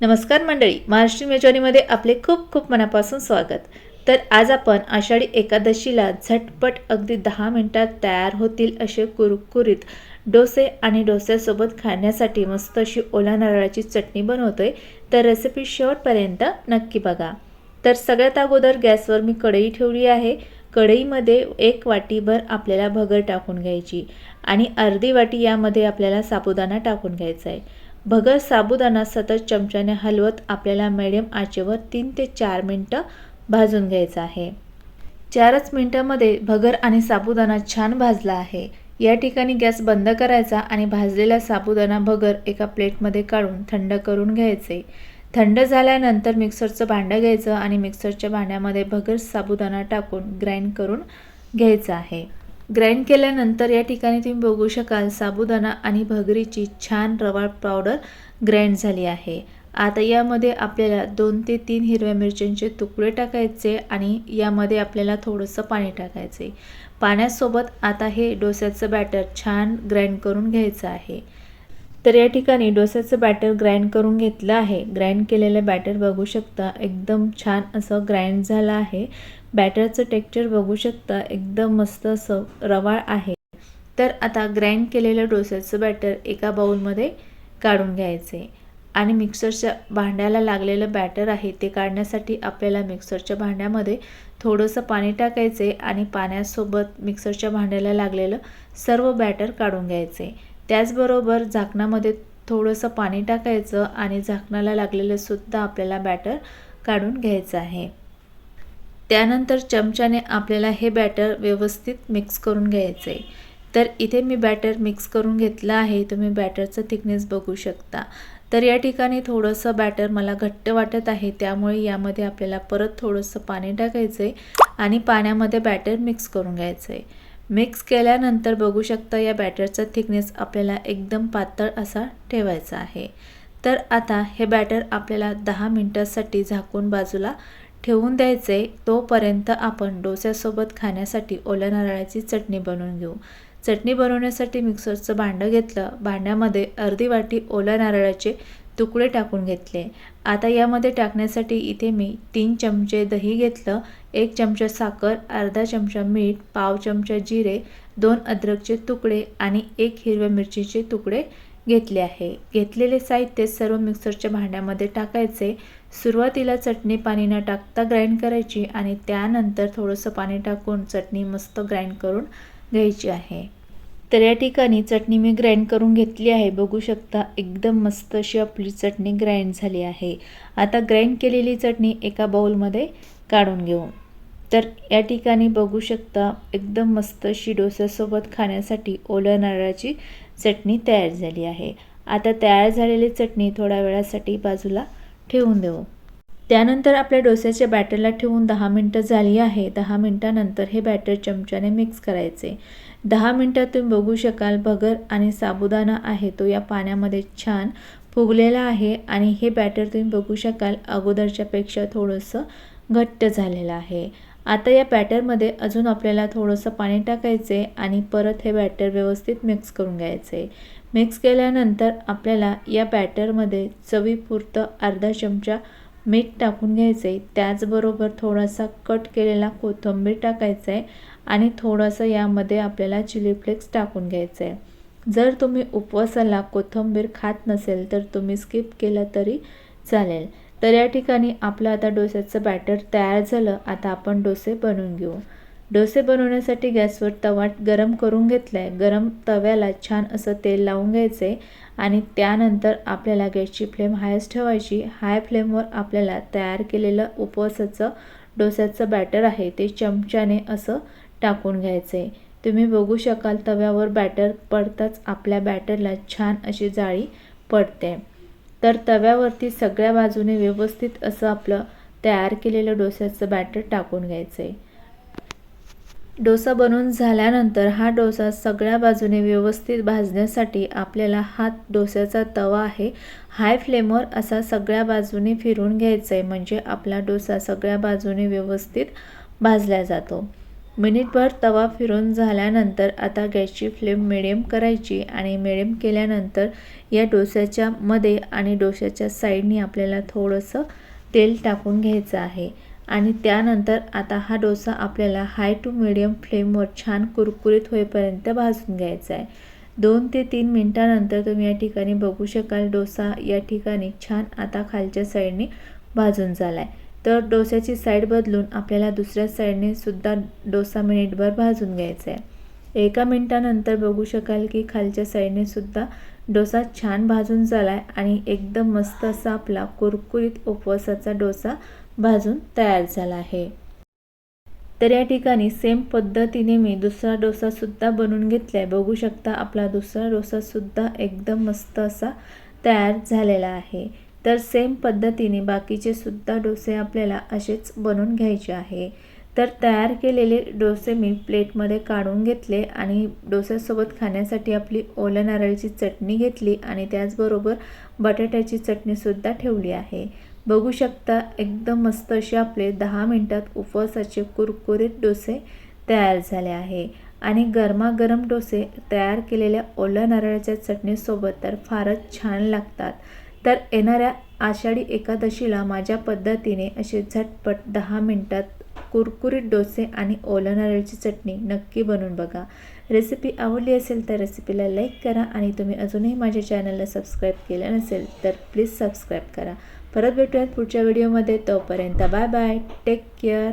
नमस्कार मंडळी महाराष्ट्र मेजवानीमध्ये आपले खूप खूप मनापासून स्वागत. तर आज आपण आषाढी एकादशीला झटपट अगदी दहा मिनटात तयार होतील असे कुरकुरीत डोसे आणि डोस्यासोबत खाण्यासाठी मस्त अशी ओला नारळाची चटणी बनवतोय. तर रेसिपी शेवटपर्यंत नक्की बघा. तर सगळ्यात अगोदर गॅसवर मी कढई ठेवली आहे. कढईमध्ये एक वाटीभर आपल्याला भगर टाकून घ्यायची आणि अर्धी वाटी यामध्ये आपल्याला साबुदाणा टाकून घ्यायचा आहे. भगर साबुदाणा सतत चमच्याने हलवत आपल्याला मिडियम आचेवर तीन ते चार मिनटं भाजून घ्यायचं आहे. चारच मिनटामध्ये भगर आणि साबुदाणा छान भाजला आहे. या ठिकाणी गॅस बंद करायचा आणि भाजलेला साबुदाणा भगर एका प्लेटमध्ये काढून थंड करून घ्यायचे. थंड झाल्यानंतर मिक्सरचं भांडं घ्यायचं आणि मिक्सरच्या भांड्यामध्ये भगर साबुदाणा टाकून ग्राइंड करून घ्यायचं आहे. ग्राइंड केल्यानंतर या ठिकाणी तुम्ही बघू शकाल साबुदाणा आणि भगरीची छान रवाळ पावडर ग्राइंड झाली आहे. आता यामध्ये आपल्याला दोन ते तीन हिरव्या मिरच्यांचे तुकडे टाकायचे आणि यामध्ये आपल्याला थोडंसं पाणी टाकायचे. पाण्यासोबत आता हे डोस्याचं बॅटर छान ग्राइंड करून घ्यायचं आहे. तर या ठिकाणी डोस्याचं बॅटर ग्राइंड करून घेतलं आहे. ग्राइंड केलेलं बॅटर बघू शकता एकदम छान असं ग्राइंड झालं आहे. बॅटरचं टेक्स्चर बघू शकता. एकदम मस्त असं रवाळ आहे. तर आता ग्राइंड केलेलं डोस्याचं बॅटर एका बाउलमध्ये काढून घ्यायचे. आणि मिक्सरच्या भांड्याला लागलेलं बॅटर आहे ते काढण्यासाठी आपल्याला मिक्सरच्या भांड्यामध्ये थोडंसं पाणी टाकायचे आणि पाण्यासोबत मिक्सरच्या भांड्याला लागलेलं सर्व बॅटर काढून घ्यायचे. त्याचबरोबर झाकणामध्ये थोडंसं पाणी टाकायचं आणि झाकणाला लागलेलं सुद्धा आपल्याला बॅटर काढून घ्यायचं आहे. त्यानंतर चमच्याने आपल्याला हे बॅटर व्यवस्थित मिक्स करून घ्यायचं आहे तर इथे मी बॅटर मिक्स करून घेतलं आहे. तुम्ही बॅटरचं थिकनेस बघू शकता. तर या ठिकाणी थोडंसं बॅटर मला घट्ट वाटत आहे. त्यामुळे यामध्ये आपल्याला परत थोडंसं पाणी टाकायचं आहे आणि पाण्यामध्ये बॅटर मिक्स करून घ्यायचं आहे मिक्स केल्यानंतर बघू शकता या बॅटरचा थिकनेस आपल्याला एकदम पातळ असा ठेवायचा आहे. तर आता हे बॅटर आपल्याला दहा मिनटासाठी झाकून बाजूला ठेवून द्यायचे तोपर्यंत आपण डोस्यासोबत खाण्यासाठी ओल्या नारळाची चटणी बनवून घेऊ. चटणी बनवण्यासाठी मिक्सरचं भांडं घेतलं. भांड्यामध्ये अर्धी वाटी ओल्या नारळाचे तुकडे टाकून घेतले. आता यामध्ये टाकण्यासाठी इथे मी तीन चमचे दही घेतलं एक चमचा साखर अर्धा चमचा मीठ पाव चमचा जिरे दोन अद्रकचे तुकडे आणि एक हिरव्या मिरचीचे तुकडे घेतले आहे. घेतलेले साहित्य सर्व मिक्सरच्या भांड्यामध्ये टाकायचे. सुरुवातीला चटणी पाणी न टाकता ग्राइंड करायची आणि त्यानंतर थोडंसं पाणी टाकून चटणी मस्त ग्राइंड करून घ्यायची आहे. तर या ठिकाणी चटणी मी ग्राइंड करून घेतली आहे. बघू शकता एकदम मस्त अशी आपली चटणी ग्राइंड झाली आहे. आता ग्राइंड केलेली चटणी एका बाउलमध्ये काढून घेऊ. तर या ठिकाणी बघू शकता एकदम मस्त अशी डोस्यासोबत खाण्यासाठी ओल्या नारळाची चटणी तयार झाली आहे. आता तयार झालेली चटणी थोड्या वेळासाठी बाजूला ठेवून देऊ. त्यानंतर आपल्या डोस्याच्या बॅटरला ठेवून दहा मिनटं झाली आहे. दहा मिनटानंतर हे बॅटर चमच्याने मिक्स करायचे. दहा मिनटात तुम्ही बघू शकाल. भगर आणि साबुदाणा आहे तो या पाण्यामध्ये छान फुगलेला आहे आणि हे बॅटर तुम्ही बघू शकाल. अगोदरच्यापेक्षा थोडंसं घट्ट झालेलं आहे. आता या बॅटरमध्ये अजून आपल्याला थोडंसं पाणी टाकायचे आणि परत हे बॅटर व्यवस्थित मिक्स करून घ्यायचे मिक्स केल्यानंतर आपल्याला या बॅटरमध्ये चवीपुरतं अर्धा चमचा मीठ टाकून घ्यायचे त्याचबरोबर थोडासा कट केलेला कोथिंबीर टाकायचा आहे आणि थोडंसं यामध्ये आपल्याला चिली फ्लेक्स टाकून घ्यायचं आहे जर तुम्ही उपवासाला कोथिंबीर खात नसेल तर तुम्ही स्किप केलं तरी चालेल. तर या ठिकाणी आपलं आता डोस्याचं बॅटर तयार झालं. आता आपण डोसे बनवून घेऊ. डोसे बनवण्यासाठी गॅसवर तवा गरम करून घेतला आहे गरम तव्याला छान असं तेल लावून घ्यायचं आहे आणि त्यानंतर आपल्याला गॅसची फ्लेम हायच ठेवायची. हाय फ्लेमवर आपल्याला तयार केलेलं उपवासाचं डोस्याचं बॅटर आहे ते चमच्याने असं टाकून घ्यायचं आहे तुम्ही बघू शकाल तव्यावर बॅटर पडताच आपल्या बॅटरला छान अशी जाळी पडते. तर तव्यावरती सगळ्या बाजूने व्यवस्थित असं आपलं तयार केलेलं डोस्याचं बॅटर टाकून घ्यायचं आहे डोसा बनवून झाल्यानंतर हा डोसा सगळ्या बाजूने व्यवस्थित भाजण्यासाठी आपल्याला हा डोस्याचा तवा आहे. हाय फ्लेमवर असा सगळ्या बाजूने फिरून घ्यायचा आहे म्हणजे आपला डोसा सगळ्या बाजूने व्यवस्थित भाजला जातो. मिनिटभर तवा फिरून झाल्यानंतर आता गॅसची फ्लेम मिडियम करायची आणि मिडियम केल्यानंतर या डोस्याच्या मध्ये आणि डोस्याच्या साईडनी आपल्याला थोडंसं तेल टाकून घ्यायचं आहे. आणि त्यानंतर आता हा डोसा आपल्याला हाय टू मिडियम फ्लेमवर छान कुरकुरीत होईपर्यंत भाजून घ्यायचा आहे. दोन ते तीन मिनटानंतर तुम्ही या ठिकाणी बघू शकाल डोसा या ठिकाणी छान आता खालच्या साईडने भाजून झाला आहे तर डोस्याची साईड बदलून आपल्याला दुसऱ्या साईडने सुद्धा डोसा मिनिटभर भाजून घ्यायचा आहे एका मिनटानंतर बघू शकाल की खालच्या साईडने सुद्धा डोसा छान भाजून झाला आहे आणि एकदम मस्त असा आपला कुरकुरीत उपवासाचा डोसा भाजून तयार झाला आहे. तर या ठिकाणी सेम पद्धतीने मी दुसरा डोसासुद्धा बनवून घेतला आहे बघू शकता आपला दुसरा डोसासुद्धा एकदम मस्त असा तयार झालेला आहे. तर सेम पद्धतीने बाकीचे सुद्धा डोसे आपल्याला असेच बनवून घ्यायचे आहे. तर तयार केलेले डोसे मी प्लेटमध्ये काढून घेतले आणि डोस्यासोबत खाण्यासाठी आपली ओल्या नारळाची चटणी घेतली आणि त्याचबरोबर बटाट्याची चटणीसुद्धा ठेवली आहे. बघू शकता एकदम मस्त असे आपले दहा मिनटात उपवासाचे कुरकुरीत डोसे तयार झाले आहे. आणि गरमागरम डोसे तयार केलेल्या ओल्या नारळाच्या चटणीसोबत तर फारच छान लागतात. तर येणाऱ्या आषाढी एकादशीला माझ्या पद्धतीने असे झटपट दहा मिनटात कुरकुरीत डोसे आणि ओला नारळची चटणी नक्की बनवून बघा. रेसिपी आवडली असेल तर रेसिपीला लाईक करा आणि तुम्ही अजूनही माझ्या चॅनलला सबस्क्राईब केलं नसेल तर प्लीज सबस्क्राईब करा. परत भेटूयात पुढच्या व्हिडिओमध्ये. तोपर्यंत बाय बाय. Take care.